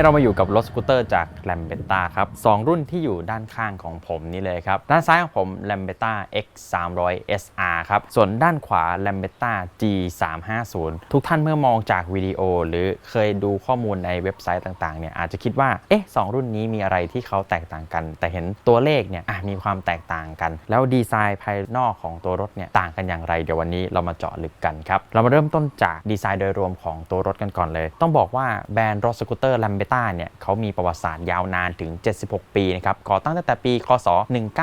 นี้เรามาอยู่กับรถสกูตเตอร์จาก l a m b e t t a ครับสองรุ่นที่อยู่ด้านข้างของผมนี่เลยครับ ด้านซ้ายของผม l a m b e t t a X 3 0 0 SR ครับ ส่วนด้านขวา l a m b e t t a G 3 5 0ทุกท่านเมื่อมองจากวิดีโอ หรือเคยดูข้อมูลในเว็บไซต์ต่างๆเนี่ยอาจจะคิดว่าเอ๊ะสองรุ่นนี้มีอะไรที่เขาแตกต่างกัน แต่เห็นตัวเลขเนี่ยมีความแตกต่างกัน แล้วดีไซน์ภายนอกของตัวรถเนี่ยต่างกันอย่างไรเดี๋ยววันนี้เรามาเจาะลึกกันครับเรามาเริ่มต้นจากดีไซน์โดยรวมของตัวรถกันก่อนเลย ต้องบอกว่าแบรนด์รถสกูตเตอร์ l a m b e t t a เนี่ยเขามีประวัติศาสตร์ยาวนานถึง 76 ปีนะครับก่อตั้งตั้งแต่ปี คศ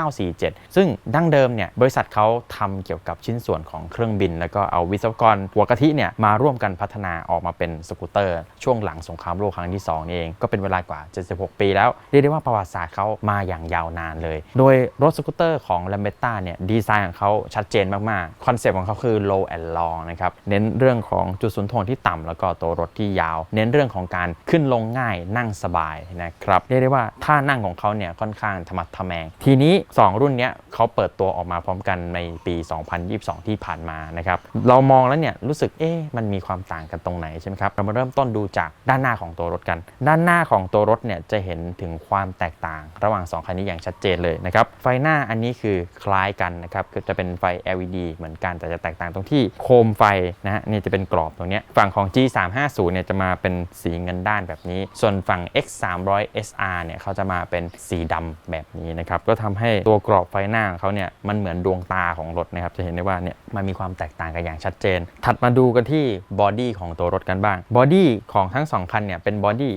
1947 ซึ่งดั้งเดิมเนี่ยบริษัทเขาทำเกี่ยวกับชิ้นส่วนของเครื่องบิน แล้วก็เอาวิศวกรหัวกะทิเนี่ยมาร่วมกันพัฒนาออกมาเป็นสกูตเตอร์ ช่วงหลังสงครามโลกครั้งที่2นี่เอง ก็เป็นเวลากว่า 76 ปีแล้วเรียกได้ว่าประวัติศาสตร์เขามาอย่างยาวนานเลย โดยรถสกูตเตอร์ของ l a m b e t t a เนี่ยดีไซน์ของเขาชัดเจนมากๆคอนเซปต์ของเขาคือ low and long นะครับเน้นเรื่องของจุดศูนย์ถ่วงที่ต่ำแล้วก็ตัวรถที่ยาว เน้นเรื่องของการขึ้นลงง่ายนั่งสบายนะครับเรียกได้ว่าท่านั่งของเขาเนี่ยค่อนข้างธรรมัดทแมง ทีนี้ 2 รุ่นเนี้ยเขาเปิดตัวออกมาพร้อมกันในปี 2022 ที่ผ่านมานะครับเรามองแล้วเนี่ยรู้สึกเอ๊ะมันมีความต่างกันตรงไหนใช่ไหมครับเรามาเริ่มต้นดูจากด้านหน้าของตัวรถกัน ด้านหน้าของตัวรถเนี่ยจะเห็นถึงความแตกต่าง ระหว่าง 2 คันนี้อย่างชัดเจนเลยนะครับไฟหน้าอันนี้คือคล้ายกันนะครับคือจะเป็นไฟ LED เหมือนกันแต่จะแตกต่างตรงที่โคมไฟนะฮะนี่จะเป็นกรอบตรงนี้ฝั่งของ G 3 5 0 เนี่ยจะมาเป็นสีเงินด้านแบบนี้ส่วนวนฝั่ง X 3 0 0 SR เนี่ยเขาจะมาเป็นสีดำแบบนี้นะครับ ก็ทำให้ตัวกรอบไฟหน้าของเขาเนี่ยมันเหมือนดวงตาของรถนะครับ จะเห็นได้ว่าเนี่ยมันมีความแตกต่างกันอย่างชัดเจน ถัดมาดูกันที่บอดี้ของตัวรถกันบ้าง บอดี้ของทั้งสองคันเนี่ยเป็นบอดี้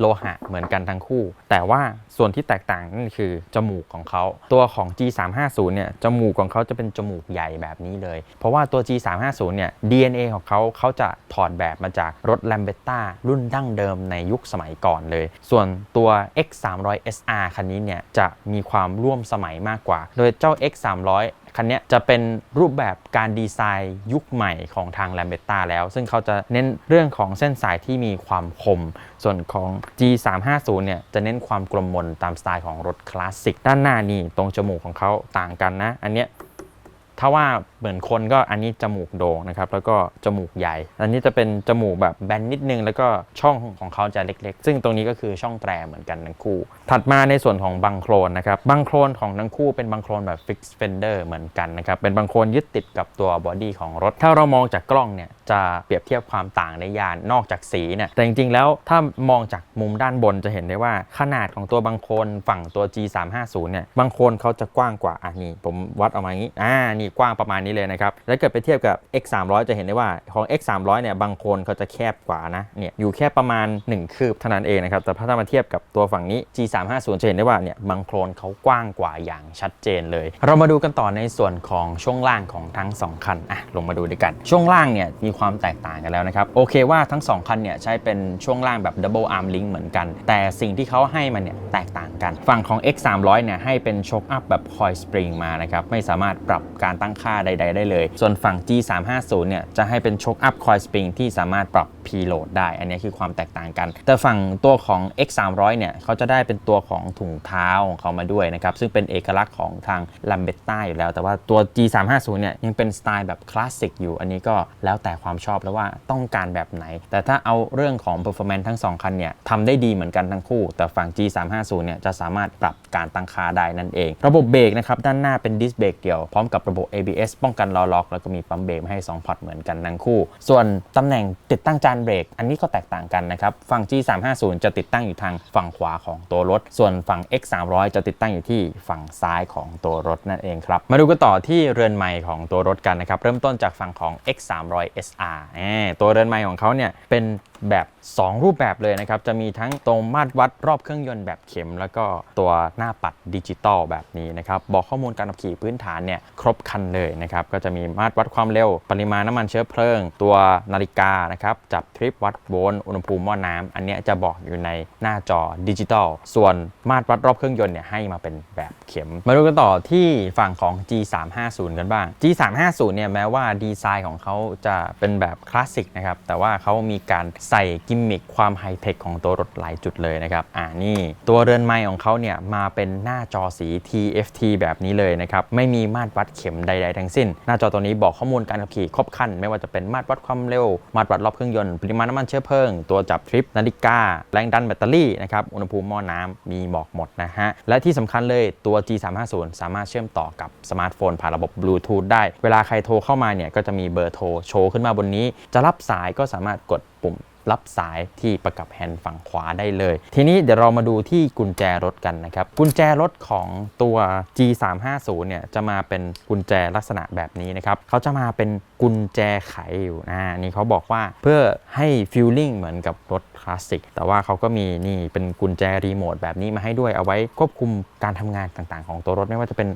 โลหะเหมือนกันทั้งคู่ แต่ว่าส่วนที่แตกต่างนั่นคือจมูกของเขา ตัวของ G350 เนี่ยจมูกของเขาจะเป็นจมูกใหญ่แบบนี้เลย เพราะว่าตัว G350 เนี่ย DNA ของเขาเขาจะถอดแบบมาจากรถ Lambretta รุ่นดั้งเดิมในยุคสมัยก่อนเลย ส่วนตัว X300 SR คันนี้เนี่ยจะมีความร่วมสมัยมากกว่า โดยเจ้า X300 คันนี้จะเป็นรูปแบบการดีไซน์ยุคใหม่ของทาง l a m b e t t a แล้ว ซึ่งเขาจะเน้นเรื่องของเส้นสายที่มีความคม ส่วนของ G350 เนี่ยจะเน้นความกลมมนตามสไตล์ของรถคลาสสิก ด้านหน้านี่ตรงจมูกของเขาต่างกันนะ อันเนี้ย ถ้าว่าเหมือนคนก็อันนี้จมูกโด่งนะครับแล้วก็จมูกใหญ่ อันนี้จะเป็นจมูกแบบแบนนิดนึง แล้วก็ช่องของเขาจะเล็ก ๆ ซึ่งตรงนี้ก็คือช่องแตรเหมือนกันทั้งคู่ ถัดมาในส่วนของบังโครนนะครับบังโครนของทั้งคู่เป็นบังโครนแบบฟิกซ์เฟนเดอร์เหมือนกันนะครับเป็นบังโครนยึดติดกับตัวบอดี้ของรถ ถ้าเรามองจากกล้องเนี่ยจะเปรียบเทียบความต่างในยานนอกจากสีเนี่ยแต่จริงๆแล้วถ้ามองจากมุมด้านบนจะเห็นได้ว่าขนาดของตัวบังโครนฝั่งตัว G350 เนี่ยบังโครนเขาจะกว้างกว่าอะนี่ผมวัดออกมาอย่างนี้อ่านี่กว้างประมาณนี้เลยนะครับแล้วเกิดไปเทียบกับ X300 จะเห็นได้ว่าของ X300 เนี่ยบังโคนเขาจะแคบกว่านะเนี่ยอยู่แค่ประมาณ 1 คืบเท่านั้นเองนะครับแต่ถ้ามาเทียบกับตัวฝั่งนี้ G350 จะเห็นได้ว่าเนี่ยบังโครนเขากว้างกว่าอย่างชัดเจนเลย เรามาดูกันต่อในส่วนของช่วงล่างของทั้ง 2 คันอะลงมาดูด้วยกันช่วงล่างเนี่ยมีความแตกต่างกันแล้วนะครับโอเคว่าทั้ง 2 คันเนี่ยใช้เป็นช่วงล่างแบบ double arm link เหมือนกัน แต่สิ่งที่เขาให้มันเนี่ยแตกต่างกัน ฝั่งของ X300 เนี่ยให้เป็นช็อคอัพแบบคอยสปริงมานะครับไม่สามารถปรับการตั้งค่าใด ๆ ได้เลย ส่วนฝั่ง G350 เนี่ยจะให้เป็นช็อคอัพคอยสปริงที่สามารถปรับ preload ได้ อันนี้คือความแตกต่างกัน แต่ฝั่งตัวของ X300 เนี่ยเขาจะได้เป็นตัวของถุงเท้าของเขามาด้วยนะครับ ซึ่งเป็นเอกลักษณ์ของทาง Lambretta อยู่แล้ว แต่ว่าตัว G350 เนี่ยยังเป็นสไตล์แบบคลาสสิกอยู่ อันนี้ก็แล้วแต่ความชอบแล้วว่าต้องการแบบไหน แต่ถ้าเอาเรื่องของ performance ทั้ง 2 คันเนี่ยทำได้ดีเหมือนกันทั้งคู่ แต่ฝั่ง G350 เนี่ยจะสามารถปรับการตั้งค่าได้นั่นเอง ระบบเบรกนะครับด้านหน้าเป็นดิสเบรกเดี่ยวพร้อมกับระบบ ABS ป้องกันล้อล็อก แล้วก็มีปั๊มเบรกให้2พอร์ตเหมือนกันทั้งคู่ ส่วนตำแหน่งติดตั้งจานเบรก อันนี้ก็แตกต่างกันนะครับ ฝั่ง G350 จะติดตั้งอยู่ทางฝั่งขวาของตัวรถ ส่วนฝั่ง X300 จะติดตั้งอยู่ที่ฝั่งซ้ายของตัวรถนั่นเองครับ มาดูกันต่อที่เรือนไม้ของตัวรถกันนะครับ เริ่มต้นจากฝั่งของ X300 SR ตัวเรือนไม้ของเขาเนี่ยเป็นแบบ 2 รูปแบบเลยนะครับ จะมีทั้งตรงมาตรวัดรอบเครื่องยนต์แบบเข็ม แล้วก็ตัวหน้าปัดดิจิตอลแบบนี้นะครับ บอกข้อมูลการขับขี่พื้นฐานเนี่ยครบคันเลยนะครับ ก็จะมีมาตรวัดความเร็ว ปริมาณน้ำมันเชื้อเพลิง ตัวนาฬิกานะครับ จับทริปวัดโวลต์อุณหภูมิหม้อน้ำอันนี้จะบอกอยู่ในหน้าจอดิจิตอล ส่วนมาตรวัดรอบเครื่องยนต์เนี่ยให้มาเป็นแบบเข็ม มาดูกันต่อที่ฝั่งของ G350 กันบ้าง G350 เนี่ยแม้ว่าดีไซน์ของเขาจะเป็นแบบคลาสสิกนะครับ แต่ว่าเขามีการใส่กิมมิคความไฮเทคของตัวรถหลายจุดเลยนะครับอ่านี่ตัวเรือนไม้ของเขาเนี่ยมาเป็นหน้าจอสี TFT แบบนี้เลยนะครับไม่มีมาตรวัดเข็มใด ๆ ทั้งสิ้น หน้าจอตัวนี้บอกข้อมูลการขับขี่ครบคัน ไม่ว่าจะเป็นมาตรวัดความเร็ว มาตรวัดรอบเครื่องยนต์ปริมาณน้ำมันเชื้อเพลิง ตัวจับทริปนาฬิกา แรงดันแบตเตอรี่นะครับอุณหภูมิหม้อน้ำมีบอกหมดนะฮะและที่สำคัญเลยตัว G350 สามารถเชื่อมต่อกับสมาร์ทโฟนผ่านระบบ Bluetooth ได้ เวลาใครโทรเข้ามาเนี่ยก็จะมีเบอร์โทรโชว์ขึ้นมาบนนี้ จะรับสายก็สามารถกดปุ่ม รับสายที่ประกับแฮนด์ฝั่งขวาได้เลย ทีนี้เดี๋ยวเรามาดูที่กุญแจรถกันนะครับ กุญแจรถของตัว G350 เนี่ยจะมาเป็นกุญแจลักษณะแบบนี้นะครับเขาจะมาเป็นกุญแจไขอยู่นะนี่เขาบอกว่าเพื่อให้ฟีลลิ่งเหมือนกับรถคลาสสิกแต่ว่าเขาก็มีนี่เป็นกุญแจรีโมทแบบนี้มาให้ด้วยเอาไว้ควบคุมการทำงานต่างๆ ของตัวรถไม่ว่าจะเป็น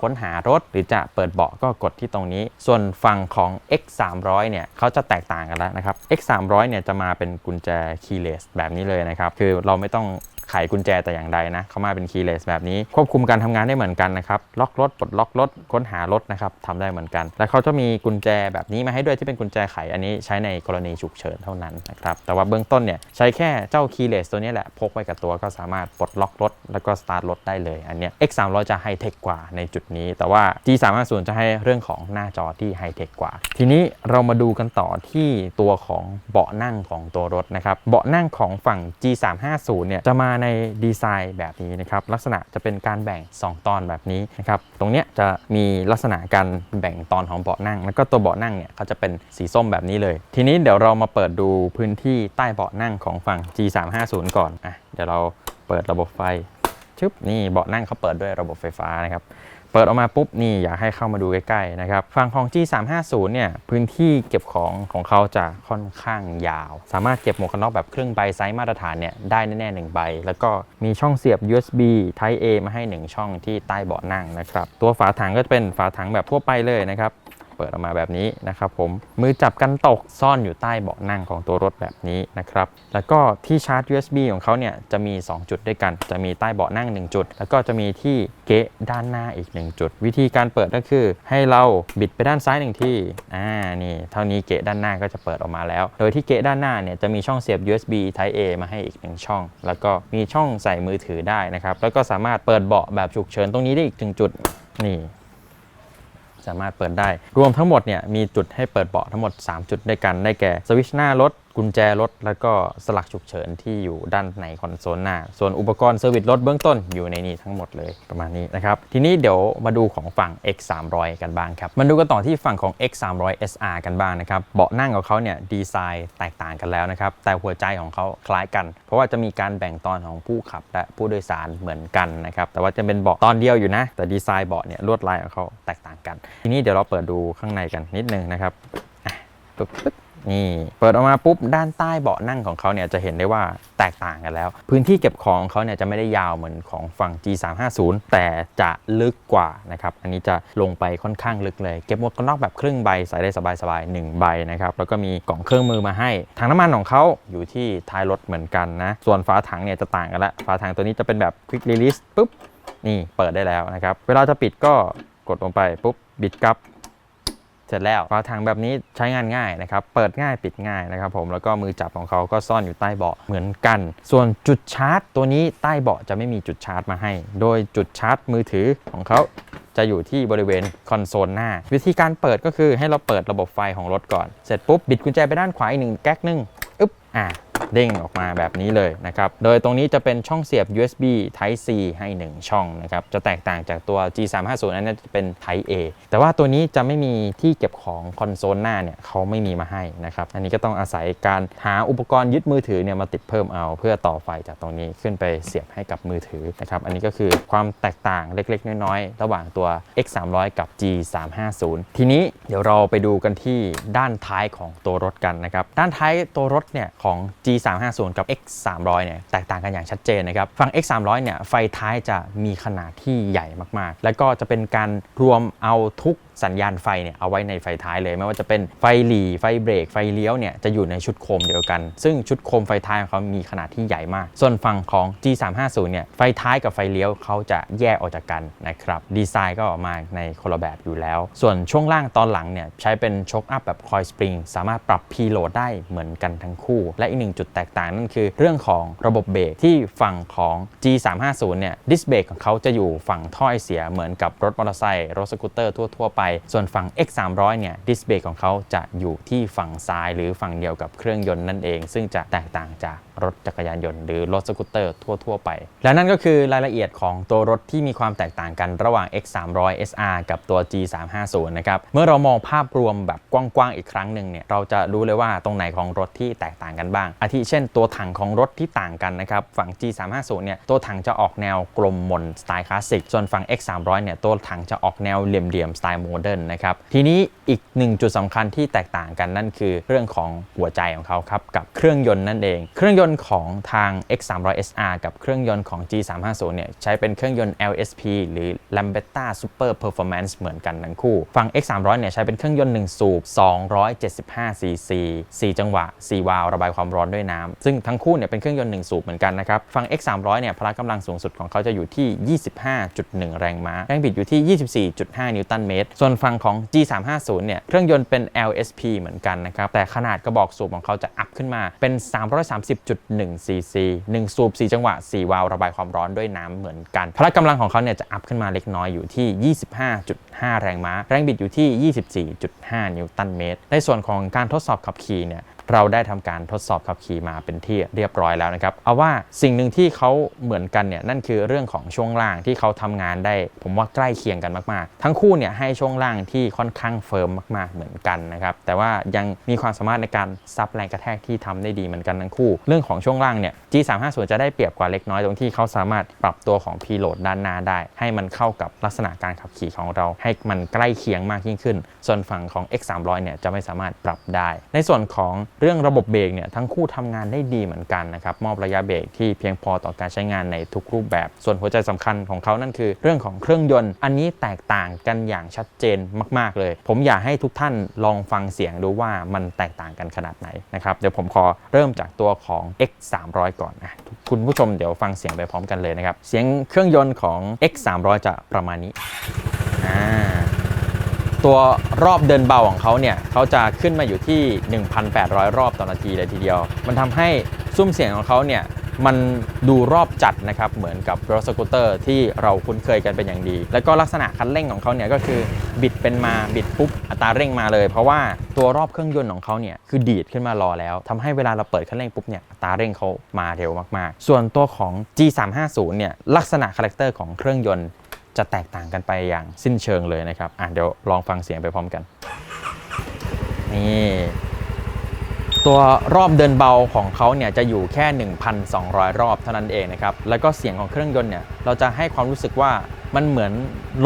ค้นหารถ หรือจะเปิดเบาะก็กดที่ตรงนี้ ส่วนฝั่งของ X300 เนี่ยเขาจะแตกต่างกันแล้วนะครับ X300 เนี่ยจะมาเป็นกุญแจ keyless แบบนี้เลยนะครับ คือเราไม่ต้อง ไขกุญแจแต่อย่างใดนะเขามาเป็น keyless แบบนี้ ควบคุมการทำงานได้เหมือนกันนะครับ ล็อกรถปลดล็อกรถค้นหารถนะครับทำได้เหมือนกัน และเขาจะมีกุญแจแบบนี้มาให้ด้วยที่เป็นกุญแจไขอันนี้ใช้ในกรณีฉุกเฉินเท่านั้นนะครับแต่ว่าเบื้องต้นเนี่ยใช้แค่เจ้า keyless ตัวนี้แหละพกไว้กับตัวก็สามารถปลดล็อกรถแล้วก็สตาร์ทรถได้เลยอันเนี้ย X300 จะไฮเทคกว่าในจุดนี้ แต่ว่า G350 จะให้เรื่องของหน้าจอที่ไฮเทคกว่า ทีนี้เรามาดูกันต่อที่ตัวของเบาะนั่งของตัวรถนะครับเบาะนั่งของฝั่ง G350 เนี่ยจะมาในดีไซน์แบบนี้นะครับลักษณะจะเป็นการแบ่ง 2 ตอนแบบนี้นะครับตรงเนี้ยจะมีลักษณะการแบ่งตอนของเบาะนั่ง แล้วก็ตัวเบาะนั่งเนี่ยเขาจะเป็นสีส้มแบบนี้เลย ทีนี้เดี๋ยวเรามาเปิดดูพื้นที่ใต้เบาะนั่งของฝั่ง G350 ก่อนอะเดี๋ยวเราเปิดระบบไฟชึบนี่เบาะนั่งเขาเปิดด้วยระบบไฟฟ้านะครับ เปิดออกมาปุ๊บนี่อยากให้เข้ามาดูใกล้ๆนะครับฝั่งของ G350 เนี่ยพื้นที่เก็บของของเขาจะค่อนข้างยาว สามารถเก็บหมวกกันน็อกแบบครึ่งใบไซส์มาตรฐานเนี่ยได้แน่ๆหนึ่งใบ แล้วก็มีช่องเสียบ USB Type A มาให้ 1 ช่องที่ใต้เบาะนั่งนะครับตัวฝาถังก็จะเป็นฝาถังแบบทั่วไปเลยนะครับ ปิดออกมาแบบนี้นะครับผมมือจับกันตกซ่อนอยู่ใต้เบาะนั่งของตัวรถแบบนี้นะครับแล้วก็ที่ชาร์จ USB ของเขาเนี่ยจะมี 2 จุดด้วยกัน จะมีใต้เบาะนั่ง 1 จุด แล้วก็จะมีที่เกะด้านหน้าอีก 1 จุด วิธีการเปิดก็คือ ให้เราบิดไปด้านซ้ายหนึ่งที่อ่านี่เท่านี้เกะด้านหน้าก็จะเปิดออกมาแล้ว โดยที่เกะด้านหน้าเนี่ยจะมีช่องเสียบ USB Type A มาให้อีก 1 ช่อง แล้วก็มีช่องใส่มือถือได้นะครับแล้วก็สามารถเปิดเบาะแบบฉุกเฉินตรงนี้ได้อีกหนึ่งจุดนี่ สามารถเปิดได้ รวมทั้งหมดเนี่ยมีจุดให้เปิดเบาะทั้งหมด 3 จุดด้วยกันได้แก่สวิชหน้ารถ กุญแจรถ แล้วก็สลักฉุกเฉินที่อยู่ด้านในคอนโซลหน้า ส่วนอุปกรณ์เซอร์วิสรถเบื้องต้นอยู่ในนี้ทั้งหมดเลยประมาณนี้นะครับ ทีนี้เดี๋ยวมาดูของฝั่ง X 3 0 0กันบ้างครับ มาดูกันต่อที่ฝั่งของ X 3 0 0 SR กันบ้างนะครับ เบาะนั่งของเขาเนี่ยดีไซน์แตกต่างกันแล้วนะครับ แต่หัวใจของเขาคล้ายกัน เพราะว่าจะมีการแบ่งตอนของผู้ขับ และผู้โดยสารเหมือนกันนะครับ แต่ว่าจะเป็นเบาะตอนเดียวอยู่นะ แต่ดีไซน์เบาะเนี่ยลวดลายของเขาแตกต่างกัน ทีนี้เดี๋ยวเราเปิดดูข้างในกันนิดนึงนะครับปึ๊บปึ๊บ นี่เปิดออกมาปุ๊บด้านใต้เบาะนั่งของเขาเนี่ยจะเห็นได้ว่าแตกต่างกันแล้ว พื้นที่เก็บของเขาเนี่ยจะไม่ได้ยาวเหมือนของฝั่ง G350 แต่จะลึกกว่านะครับอันนี้จะลงไปค่อนข้างลึกเลย เก็บหมวกกันน็อกแบบครึ่งใบใส่ได้สบายๆ1ใบนะครับแล้วก็มีกล่องเครื่องมือมาให้ถังน้ำมันของเขาอยู่ที่ท้ายรถเหมือนกันนะส่วนฝาถังเนี่ยจะต่างกันละฝาถังตัวนี้จะเป็นแบบ Quick Release ปุ๊บนี่เปิดได้แล้วนะครับเวลาจะปิดก็กดลงไปปุ๊บบิดกลับ สร็จแล้วฝาถังแบบนี้ใช้งานง่ายนะครับ เปิดง่ายปิดง่ายนะครับผมแล้วก็มือจับของเขาก็ซ่อนอยู่ใต้เบาะเหมือนกัน ส่วนจุดชาร์จ ตัวนี้ใต้เบาะจะไม่มีจุดชาร์จมาให้ โดยจุดชาร์จมือถือของเขาจะอยู่ที่บริเวณคอนโซลหน้า วิธีการเปิดก็คือให้เราเปิดระบบไฟของรถก่อน เสร็จปุ๊บบิดกุญแจไปด้านขวาอีกหนึ่งแก๊กหนึ่งอึ๊บอ่า เด้งออกมาแบบนี้เลยนะครับ โดยตรงนี้จะเป็นช่องเสียบ USB Type C ให้ 1 ช่องนะครับ จะแตกต่างจากตัว G350 อันนั้นจะเป็น Type A แต่ว่าตัวนี้จะไม่มีที่เก็บของคอนโซลหน้าเนี่ยเขาไม่มีมาให้นะครับ อันนี้ก็ต้องอาศัยการหาอุปกรณ์ยึดมือถือเนี่ยมาติดเพิ่มเอา เพื่อต่อไฟจากตรงนี้ขึ้นไปเสียบให้กับมือถือนะครับ อันนี้ก็คือความแตกต่างเล็ก ๆ น้อยๆ ระหว่างตัว X300 กับ G350 ทีนี้เดี๋ยวเราไปดูกันที่ด้านท้ายของตัวรถกันนะครับ ด้านท้ายตัวรถเนี่ยของ G G350 กับ X300 เนี่ยแตกต่างกันอย่างชัดเจนนะครับ ฝั่ง X300 เนี่ยไฟท้ายจะมีขนาดที่ใหญ่มากๆ แล้วก็จะเป็นการรวมเอาทุกสัญญาณไฟเนี่ยเอาไว้ในไฟท้ายเลย ไม่ว่าจะเป็นไฟหลีไฟเบรกไฟเลี้ยวเนี่ยจะอยู่ในชุดโคมเดียวกัน ซึ่งชุดโคมไฟท้ายของเขามีขนาดที่ใหญ่มาก ส่วนฝั่งของ G350 เนี่ยไฟท้ายกับไฟเลี้ยวเขาจะแยกออกจากกันนะครับดีไซน์ก็ออกมาในคนละแบบอยู่แล้ว ส่วนช่วงล่างตอนหลังเนี่ยใช้เป็นช็อคอัพแบบคอยสปริงสามารถปรับพีโหลดได้เหมือนกันทั้งคู่ และอีกหนึ่งจุดแตกต่างนั่นคือเรื่องของระบบเบรกที่ฝั่งของ G350 เนี่ยดิสเบรกของเขาจะอยู่ฝั่งท่อไอเสียเหมือนกับรถมอเตอร์ไซค์รถสกูตเตอร์ทั่ว ๆ ไป ส่วนฝั่ง X300 เนี่ยดิสเบรกของเขาจะอยู่ที่ฝั่งซ้ายหรือฝั่งเดียวกับเครื่องยนต์นั่นเอง ซึ่งจะแตกต่างจากรถจักรยานยนต์หรือรถสกูตเตอร์ทั่ว ๆ ไป และนั่นก็คือรายละเอียดของตัวรถที่มีความแตกต่างกันระหว่าง X300 SR กับตัว G350 นะครับ เมื่อเรามองภาพรวมแบบกว้างๆอีกครั้งหนึ่งเนี่ยเราจะรู้เลยว่าตรงไหนของรถที่แตกต่างกันบ้างอาทิเช่นตัวถังของรถที่ต่างกันนะครับฝั่ง G350 เนี่ยตัวถังจะออกแนวกลมมนสไตล์คลาสสิกส่วนฝั่ง X300 เนี่ยตัวถังจะออกแนวเหลี่ยมๆสไตล์โมเดิร์นนะครับทีนี้อีกหนึ่งจุดสำคัญที่แตกต่างกันนั่นคือเรื่องของหัวใจของเขาครับกับเครื่องยนต์นั่นเอง เครื่องยนต์ของทาง X300 SR กับเครื่องยนต์ของ G350 เนี่ยใช้เป็นเครื่องยนต์ LSP หรือ Lambetta Super Performance เหมือนกันทั้งคู่ ฝั่ง X300 เนี่ยใช้เป็นเครื่องยนต์1สูบ275 cc 4 จังหวะ 4 วาล์วระบายความร้อนด้วยน้ำซึ่งทั้งคู่เนี่ยเป็นเครื่องยนต์1สูบเหมือนกันนะครับฝั่ง X300 เนี่ยพละกำลังสูงสุดของเขาจะอยู่ที่ 25.1 แรงม้าแรงบิดอยู่ที่ 24.5 นิวตันเมตร ส่วนฝั่งของ G350 เนี่ยเครื่องยนต์เป็น LSP เหมือนกันนะครับแต่ขนาดกระบอกสูบของเขาจะอัพขึ้นมาเป็น 330.1 cc 1 สูบ 4 จังหวะ 4 วาล์วระบายความร้อนด้วยน้ำเหมือนกัน พละกำลังของเขาเนี่ยจะอัพขึ้นมาเล็กน้อยอยู่ที่ 25.5 แรงม้า แรงบิดอยู่ที่ 24.5 นิวตันเมตร ในส่วนของการทดสอบขับขี่เนี่ยเราได้ทำการทดสอบขับขี่มาเป็นที่เรียบร้อยแล้วนะครับ เอาว่าสิ่งหนึ่งที่เขาเหมือนกันเนี่ยนั่นคือเรื่องของช่วงล่างที่เขาทำงานได้ ผมว่าใกล้เคียงกันมากๆ ทั้งคู่เนี่ยให้ช่วงล่างที่ค่อนข้างเฟิร์มมากๆเหมือนกันนะครับแต่ว่ายังมีความสามารถในการซับแรงกระแทกที่ทำได้ดีเหมือนกันทั้งคู่ เรื่องของช่วงล่างเนี่ย G350 จะได้เปรียบกว่าเล็กน้อยตรงที่เขาสามารถปรับตัวของ p ีโ a ดด้านหน้าได้ ให้มันเข้ากับลักษณะการขับขี่ของเราให้มันใกล้เคียงมากยิ่งขึ้น ส่วนฝั่งของ X300 เนี่ยจะไม่สามารถปรับได้ ในส่วนของเรื่องระบบเบรกเนี่ยทั้งคู่ทำงานได้ดีเหมือนกันนะครับมอบระยะเบรกที่เพียงพอต่อการใช้งานในทุกรูปแบบ ส่วนหัวใจสำคัญของเขานั่นคือ เรื่องของเครื่องยนต์ อันนี้แตกต่างกันอย่างชัดเจนมาก ๆ เลย ผมอยากให้ทุกท่านลองฟังเสียงดูว่ามันแตกต่างกันขนาดไหนนะครับเดี๋ยวผมขอเริ่มจากตัวของ X300 ก่อนนะคุณผู้ชมเดี๋ยวฟังเสียงไปพร้อมกันเลยนะครับเสียงเครื่องยนต์ของ X300 จะประมาณนี้อ่า ตัวรอบเดินเบาของเขาเนี่ยเขาจะขึ้นมาอยู่ที่ 1,800 รอบต่อนาทีเลยทีเดียว มันทำให้ซุ้มเสียงของเขาเนี่ยมันดูรอบจัดนะครับ เหมือนกับรถสกูตเตอร์ที่เราคุ้นเคยกันเป็นอย่างดี แล้วก็ลักษณะคันเร่งของเขาเนี่ยก็คือบิดเป็นมาบิดปุ๊บอัตราเร่งมาเลย เพราะว่าตัวรอบเครื่องยนต์ของเขาเนี่ยคือดีดขึ้นมารอแล้วทำให้เวลาเราเปิดคันเร่งปุ๊บเนี่ยอัตราเร่งเขามาเร็วมากๆ ส่วนตัวของ G350 เนี่ยลักษณะคาแรคเตอร์ของเครื่องยนต์ จะแตกต่างกันไปอย่างสิ้นเชิงเลยนะครับอะเดี๋ยวลองฟังเสียงไปพร้อมกัน นี่ตัวรอบเดินเบาของเขาเนี่ยจะอยู่แค่ 1,200 รอบเท่านั้นเองนะครับ แล้วก็เสียงของเครื่องยนต์เนี่ยเราจะให้ความรู้สึกว่า มันเหมือน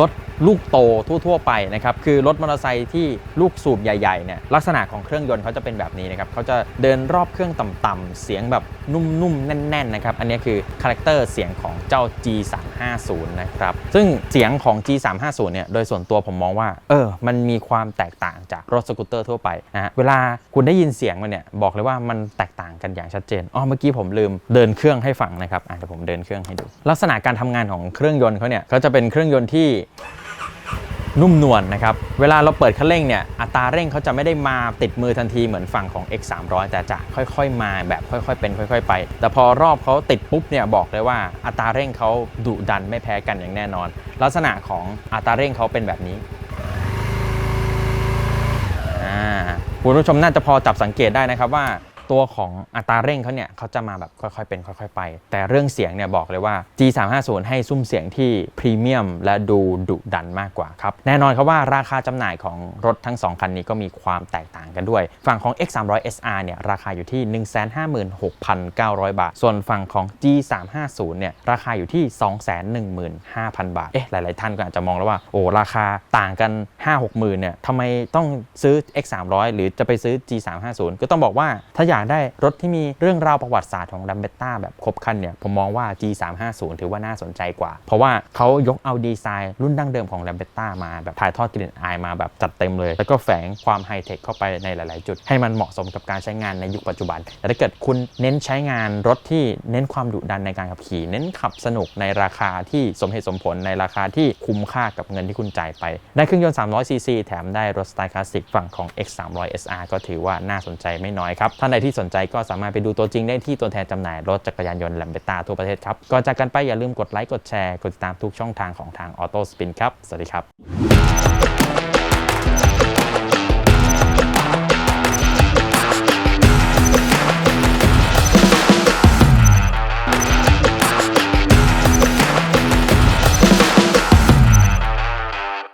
รถลูกโตทั่ว ๆ ไปนะครับคือรถมอเตอร์ไซค์ที่ลูกสูบใหญ่ๆเนี่ยลักษณะของเครื่องยนต์เขาจะเป็นแบบนี้นะครับเขาจะเดินรอบเครื่องต่ำๆเสียงแบบนุ่มๆ แน่นๆนะครับอันนี้คือคาแรคเตอร์เสียงของเจ้า G350 นะครับซึ่งเสียงของ G350 เนี่ยโดยส่วนตัวผมมองว่าเออมันมีความแตกต่างจากรถสกูตเตอร์ทั่วไปนะฮะเวลาคุณได้ยินเสียงมันเนี่ยบอกเลยว่ามันแตก กันอย่างชัดเจนอ๋อเมื่อกี้ผมลืมเดินเครื่องให้ฟังนะครับอะเดี๋ยวผมเดินเครื่องให้ดู ลักษณะการทำงานของเครื่องยนต์เขาเนี่ยเขาจะเป็นเครื่องยนต์ที่นุ่มนวลนะครับ เวลาเราเปิดคันเร่งเนี่ย อัตราเร่งเขาจะไม่ได้มาติดมือทันทีเหมือนฝั่งของ X 3 0 0แต่จะค่อยๆ มาแบบค่อยๆ เป็นค่อย ๆ ไป แต่พอรอบเขาติดปุ๊บเนี่ยบอกเลยว่าอัตราเร่งเขาดุดันไม่แพ้กันอย่างแน่นอน ลักษณะของอัตราเร่งเขาเป็นแบบนี้อ่าคุณผู้ชมน่าจะพอจับสังเกตได้นะครับว่า ตัวของอัตราเร่งเขาเนี่ยเขาจะมาแบบค่อยๆเป็นค่อยๆไป แต่เรื่องเสียงเนี่ยบอกเลยว่า G350 ให้ซุ้มเสียงที่พรีเมียมและดูดุดันมากกว่าครับ แน่นอนครับว่าราคาจำหน่ายของรถทั้ง 2 คันนี้ก็มีความแตกต่างกันด้วย ฝั่งของ X300 SR เนี่ยราคาอยู่ที่ 156,900 บาท ส่วนฝั่งของ G350 เนี่ยราคาอยู่ที่ 215,000 บาท เอ๊ะหลายๆ ท่านก็อาจจะมองแล้วว่าโอ้ราคาต่างกัน 5-6หมื่นเนี่ยทำไมต้องซื้อ X300 หรือจะไปซื้อ G350 ก็ต้องบอกว่าถ้าอยากได้รถที่มีเรื่องราวประวัติศาสตร์ของดัมเบต้าแบบครบคันเนี่ยผมมองว่า G350 ถือว่าน่าสนใจกว่า เพราะว่าเขายกเอาดีไซน์รุ่นดั้งเดิมของดัมเบต้ามาแบบถ่ายทอดกลิ่นอายมาแบบจัดเต็มเลย แล้วก็แฝงความไฮเทคเข้าไปในหลาย ๆ จุด ให้มันเหมาะสมกับการใช้งานในยุคปัจจุบัน แต่ถ้าเกิดคุณเน้นใช้งานรถที่เน้นความดุดันในการขับขี่ เน้นขับสนุกในราคาที่สมเหตุสมผลในราคาที่คุ้มค่ากับเงินที่คุณจ่ายไป ได้เครื่องยนต์ 300ซีซีแถมได้รถสไตล์คลาสสิกฝั่งของ X300 SR ก็ถือว่าน่าสนใจไม่น้อยครับท่านใดที่สนใจก็สามารถไปดูตัวจริงได้ที่ตัวแทนจำหน่ายรถจักรยานยนต์แลมเบต้าทั่วประเทศครับก่อนจากกันไปอย่าลืมกดไลค์กดแชร์กดติดตามทุกช่องทางของทางออโต้สปินครับ สวัสดีครับ